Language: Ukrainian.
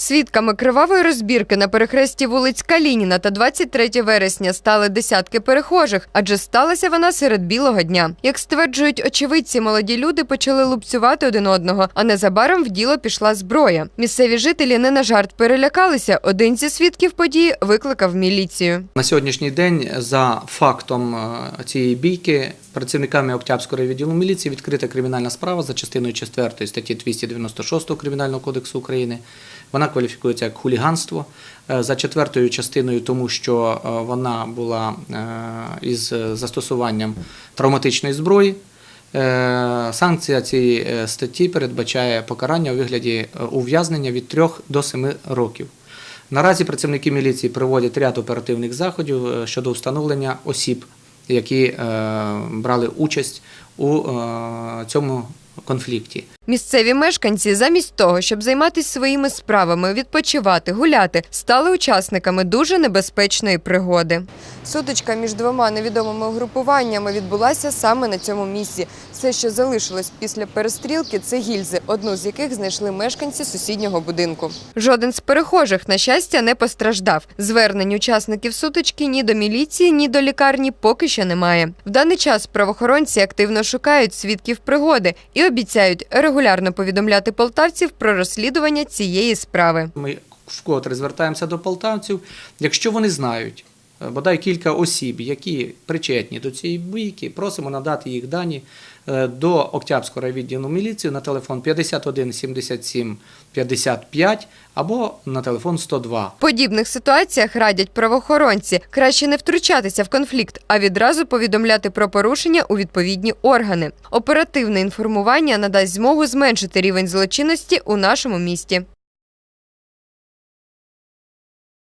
Свідками кривавої розбірки на перехресті вулиць Калініна та 23 вересня стали десятки перехожих, адже сталася вона серед білого дня. Як стверджують очевидці, молоді люди почали лупцювати один одного, а незабаром в діло пішла зброя. Місцеві жителі не на жарт перелякалися. Один зі свідків події викликав міліцію. На сьогоднішній день за фактом е, цієї бійки працівниками Октябрського відділу міліції відкрита кримінальна справа за частиною 4 статті 296 Кримінального кодексу України. Вона кваліфікується як хуліганство е, за четвертою частиною, тому що е, вона була е, із застосуванням травматичної зброї. Санкція цієї статті передбачає покарання у вигляді ув'язнення від 3 до 7 років. Наразі працівники міліції проводять ряд оперативних заходів щодо встановлення осіб, які брали участь у цьому конфлікті. Місцеві мешканці, замість того, щоб займатися своїми справами, відпочивати, гуляти, стали учасниками дуже небезпечної пригоди. Сутичка між двома невідомими угрупуваннями відбулася саме на цьому місці. Все, що залишилось після перестрілки, це гільзи, одну з яких знайшли мешканці сусіднього будинку. Жоден з перехожих, на щастя, не постраждав. Звернень учасників сутички ні до міліції, ні до лікарні поки що немає. В даний час правоохоронці активно шукають свідків пригоди і обіцяють регулярно повідомляти полтавців про розслідування цієї справи. Ми вкотре звертаємося до полтавців. Якщо вони знають е, бодай кілька осіб, які причетні до цієї бійки, просимо надати їх дані до Октябрського райвідділу міліції на телефон 51 77 55 або на телефон 102. В подібних ситуаціях радять правоохоронці краще не втручатися в конфлікт, а відразу повідомляти про порушення у відповідні органи. Оперативне інформування надасть змогу зменшити рівень злочинності у нашому місті.